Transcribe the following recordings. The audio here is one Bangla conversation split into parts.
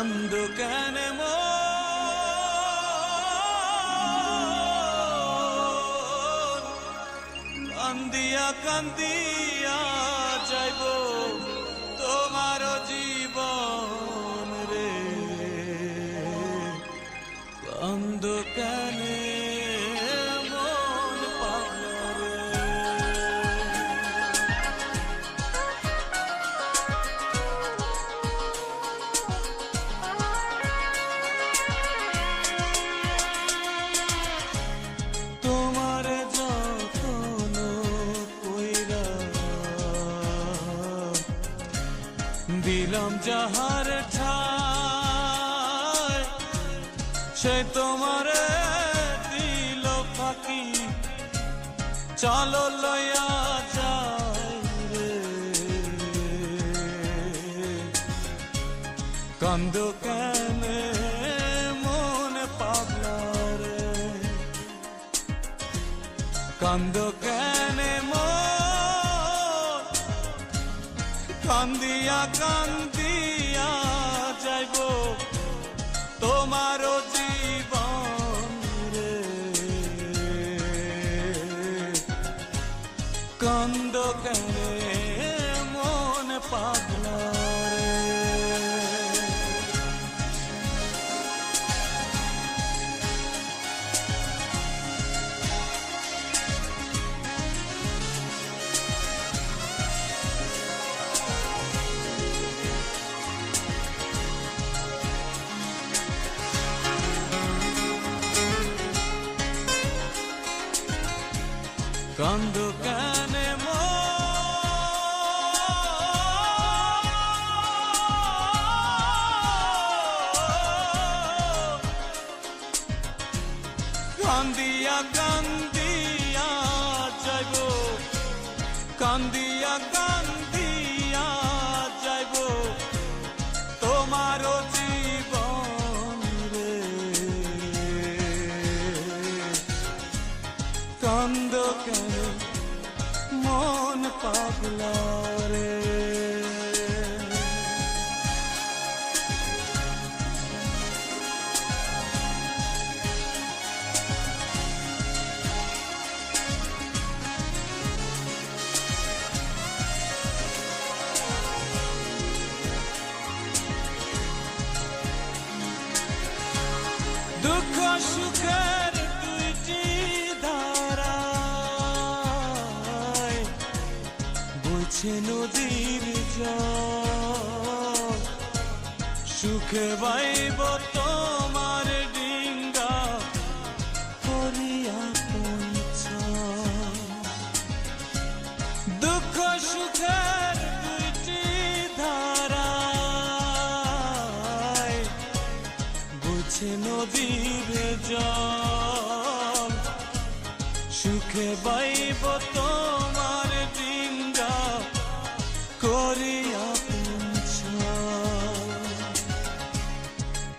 মন? কান্দিয়া কান্দিয়া যাইব দিলাম যাহার ঠায় সে তোমার দিল ফাঁকি। চলো লয়া যায় কান্দ কেন মন পাগলা রে? কান্দ কেনে কান্দিয়া কান্দিয়া যাইব। তোমার জীবন রে। কান্দ কেন মন পাগলা কান্দ কানে কান্দিয়া কান্দিয়া কান্দিয়া কান্দিয়া কেন মন পাগলা রে। বইছে নদীর জল। সুখে বাইব তোমার ডিঙ্গা করিয়া পঞ্চল দুঃখ সুখের দুইটি ধারায় বুঝে নদীর জল। সুখে বাইব তোমার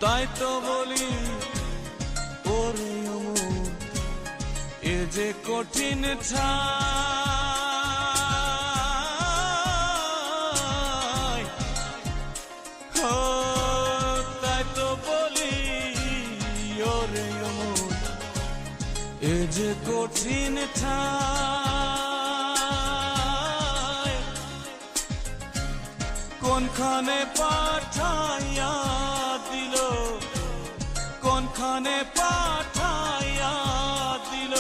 তাই তো বলি, ওরে এ যে কঠিন ঠাই ও, তাই তো বলি, ওরে এ যে কঠিন ঠাই কোনখানে পাঠাইয়া মনে পাঠাইয়া দিল।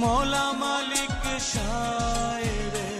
মোলা মালিক সায় রে।